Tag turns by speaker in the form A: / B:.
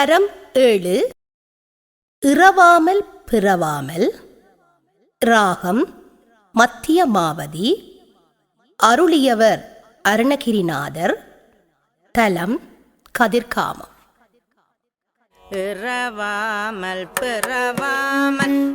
A: தரம் ஏழு. இறவாமல் பிறவாமல். ராகம் மத்திய மாவதி அருளியவர் அருணகிரிநாதர். தலம் கதிர்காமம்.
B: இறவாமல் பிறவாமல்